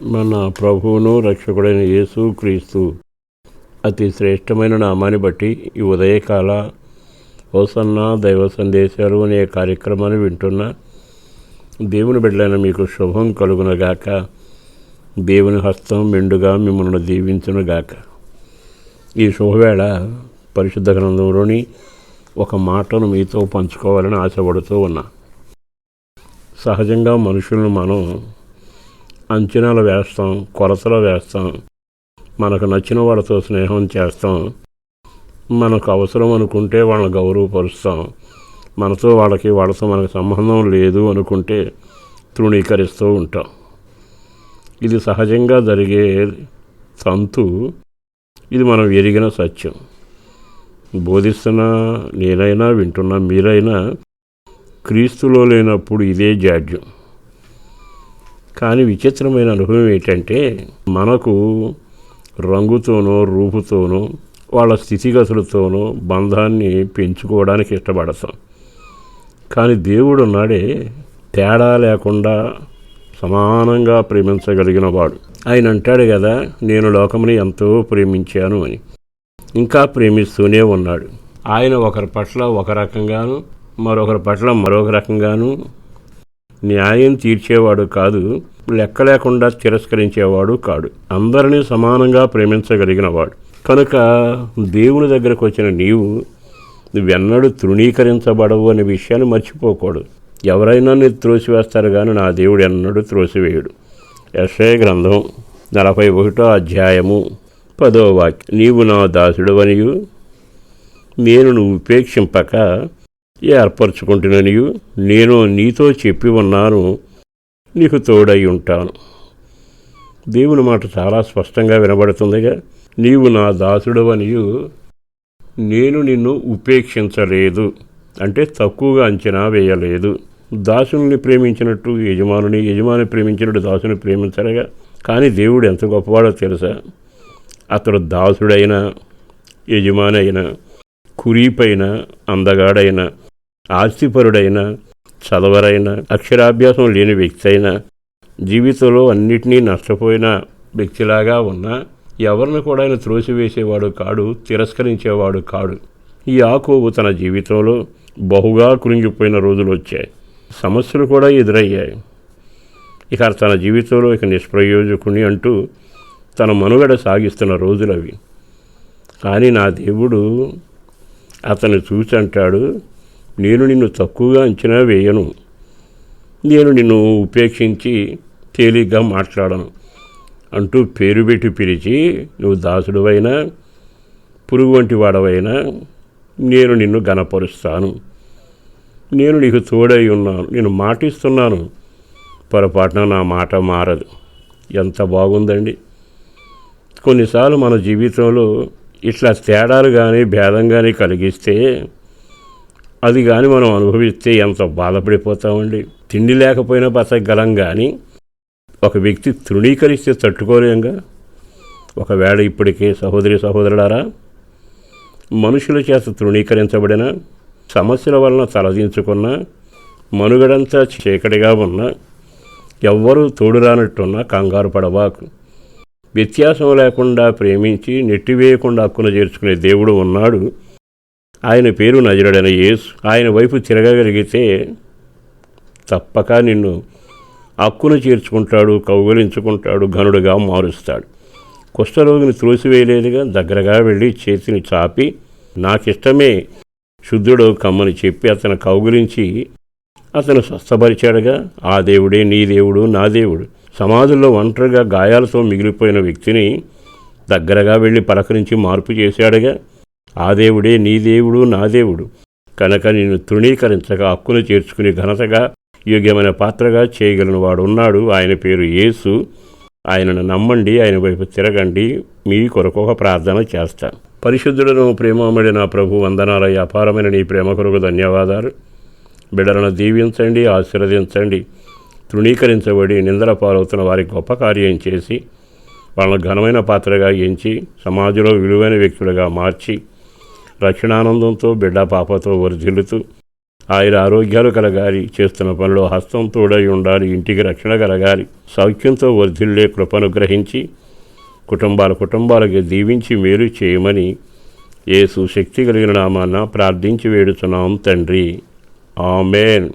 మన ప్రభువును రక్షకుడైన యేసు క్రీస్తు. అతి శ్రేష్టమైన నామాన్ని బట్టి ఈ ఉదయకాల హోసన్న దైవ సందేశాలు అనే కార్యక్రమాన్ని వింటున్న దేవుని బిడ్డలైన మీకు శుభం కలుగునగాక దేవుని హస్తం మెండుగా మిమ్మల్ని దీవించునుగాక ఈ శుభవేళ పరిశుద్ధ గ్రంథంలోని ఒక మాటను మీతో పంచుకోవాలని ఆశపడుతూ ఉన్నా. సహజంగా మనుషులను మనం అంచనాలు వేస్తాం కొలతలు వేస్తాం. మనకు నచ్చిన వాళ్ళతో స్నేహం చేస్తాం. మనకు అవసరం అనుకుంటే వాళ్ళని గౌరవపరుస్తాం. మనతో వాళ్ళకి వాళ్ళతో మనకు సంబంధం లేదు అనుకుంటే తృణీకరిస్తూ ఉంటాం. ఇది సహజంగా జరిగే తంతు. ఇది మనం ఎరిగిన సత్యం. బోధిస్తున్న నేనైనా వింటున్నా మీరైనా క్రీస్తులో లేనప్పుడు ఇదే జాడ్యం. కానీ విచిత్రమైన అనుభవం ఏంటంటే మనకు రంగుతోనో రూపుతోనో వాళ్ళ స్థితిగతులతోనో బంధాన్ని పెంచుకోవడానికి ఇష్టపడతాం. కానీ దేవుడు ఉన్నాడే తేడా లేకుండా సమానంగా ప్రేమించగలిగిన వాడు. ఆయన అంటాడు కదా నేను లోకముని ఎంతో ప్రేమించాను అని. ఇంకా ప్రేమిస్తూనే ఉన్నాడు. ఆయన ఒకరి పట్ల ఒక రకంగాను మరొకరి పట్ల మరొక రకంగాను న్యాయం తీర్చేవాడు కాదు లెక్క లేకుండా తిరస్కరించేవాడు కాడు. అందరినీ సమానంగా ప్రేమించగలిగినవాడు. కనుక దేవుని దగ్గరకు వచ్చిన నీవు నువ్వెన్నడూ తృణీకరించబడవు అనే విషయాన్ని మర్చిపోకూడదు. ఎవరైనా నీ త్రోసివేస్తారు కానీ నా దేవుడు ఎన్నడూ త్రోసివేయుడు. యశయ గ్రంథం నలభై ఒకటో అధ్యాయము పదో వాక్యం. నీవు నా దాసుడు అనియు నేను నువ్వు ఉపేక్షింపక ఏర్పరచుకుంటున్ననియు నేను నీతో చెప్పి ఉన్నాను. నీకు తోడై ఉంటాను. దేవుని మాట చాలా స్పష్టంగా వినబడుతుందిగా. నీవు నా దాసుడవనియు. నేను నిన్ను ఉపేక్షించలేదు. అంటే తక్కువగా అంచనా వేయలేదు. దాసుని ప్రేమించినట్టు యజమానుని యజమాని ప్రేమించినట్టు దాసుని ప్రేమించరగా. కానీ దేవుడు ఎంత గొప్పవాడో తెలుసా? అతడు దాసుడైనా యజమాని అయినా కురీపైన అందగాడైనా ఆస్తిపరుడైన చదవరైన అక్షరాభ్యాసం లేని వ్యక్తి అయినా జీవితంలో అన్నిటినీ నష్టపోయిన వ్యక్తిలాగా ఉన్నా ఎవరిని కూడా ఆయన త్రోసివేసేవాడు కాడు తిరస్కరించేవాడు కాడు. ఈ ఆకోవు తన జీవితంలో బహుగా కృంగిపోయిన రోజులు వచ్చాయి. సమస్యలు కూడా ఎదురయ్యాయి. ఇక తన జీవితంలో ఇక నిష్ప్రయోజకుని అంటూ తన మనుగడ సాగిస్తున్న రోజులు అవి కానీ నా దేవుడు అతను చూసి అంటాడు నేను నిన్ను తక్కువగా అంచనా వేయను. నేను నిన్ను ఉపేక్షించి తేలిగ్గా మాట్లాడను. అంటూ పేరు పెట్టి పిలిచి నువ్వు దాసుడువైనా పురుగు వంటి వాడవైనా నేను నిన్ను గనపరుస్తాను నేను నీకు తోడై ఉన్నాను. నేను మాటిస్తున్నాను. పొరపాటున నా మాట మారదు. ఎంత బాగుందండి. కొన్నిసార్లు మన జీవితంలో ఇట్లా తేడాలు కానీ భేదం కానీ కలిగిస్తే అది కానీ మనం అనుభవిస్తే ఎంత బాధపడిపోతామండి. తిండి లేకపోయినా బతకగలం కానీ ఒక వ్యక్తి తృణీకరిస్తే తట్టుకోలేంగా. ఒకవేళ ఇప్పటికే సహోదరి సహోదరులారా మనుషుల చేత తృణీకరించబడిన సమస్యల వలన తలదించుకున్న మనుగడంతా చీకటిగా ఉన్న ఎవ్వరూ తోడురానట్టున్న కంగారు పడవాకు వ్యత్యాసం లేకుండా ప్రేమించి నెట్టివేయకుండా హక్కును చేర్చుకునే దేవుడు ఉన్నాడు. ఆయన పేరు నజరుడైన యేసు. ఆయన వైపు తిరగగలిగితే తప్పక నిన్ను హక్కును చేర్చుకుంటాడు కౌగలించుకుంటాడు ఘనుడుగా మారుస్తాడు. కుష్ఠరోగిని త్రోసివేయలేదుగా దగ్గరగా వెళ్ళి చేతిని చాపి నాకిష్టమే శుద్ధుడు కమ్మని చెప్పి అతను కౌగులించి అతను స్వస్థపరిచాడుగా ఆ దేవుడే నీ దేవుడు నా దేవుడు. సమాధుల్లో ఒంటరిగా గాయాలతో మిగిలిపోయిన వ్యక్తిని దగ్గరగా వెళ్ళి పలకరించి మార్పు చేశాడుగా ఆ దేవుడే నీ దేవుడు నా దేవుడు. కనుక నిన్ను తృణీకరించగా హక్కును చేర్చుకుని ఘనతగా యోగ్యమైన పాత్రగా చేయగలను వాడు ఉన్నాడు ఆయన పేరు యేసు. ఆయనను నమ్మండి ఆయన వైపు తిరగండి మీ కొరకు ఒక ప్రార్థన చేస్తాను పరిశుద్ధులను ప్రేమమడి నా ప్రభు వందనాల అపారమైన నీ ప్రేమ కొరకు ధన్యవాదాలు. బిడలను దీవించండి ఆశీర్వదించండి. తృణీకరించబడి నిందల పాలవుతున్న వారికి గొప్ప కార్యం చేసి వాళ్ళను ఘనమైన పాత్రగా ఎంచి సమాజంలో విలువైన వ్యక్తులుగా మార్చి రక్షణానందంతో బిడ్డ పాపతో వర్ధిల్లుతూ ఆయన ఆరోగ్యాలు కలగాలి చేస్తున్న పనిలో హస్తం తోడై ఉండాలి ఇంటికి రక్షణ కలగాలి సౌఖ్యంతో వర్ధిల్లే కృపను గ్రహించి కుటుంబాల కుటుంబాలకి దీవించి మేలు చేయమని ఏ శక్తి కలిగిన నామాన ప్రార్థించి వేడుతున్నాం తండ్రి. ఆమెన్.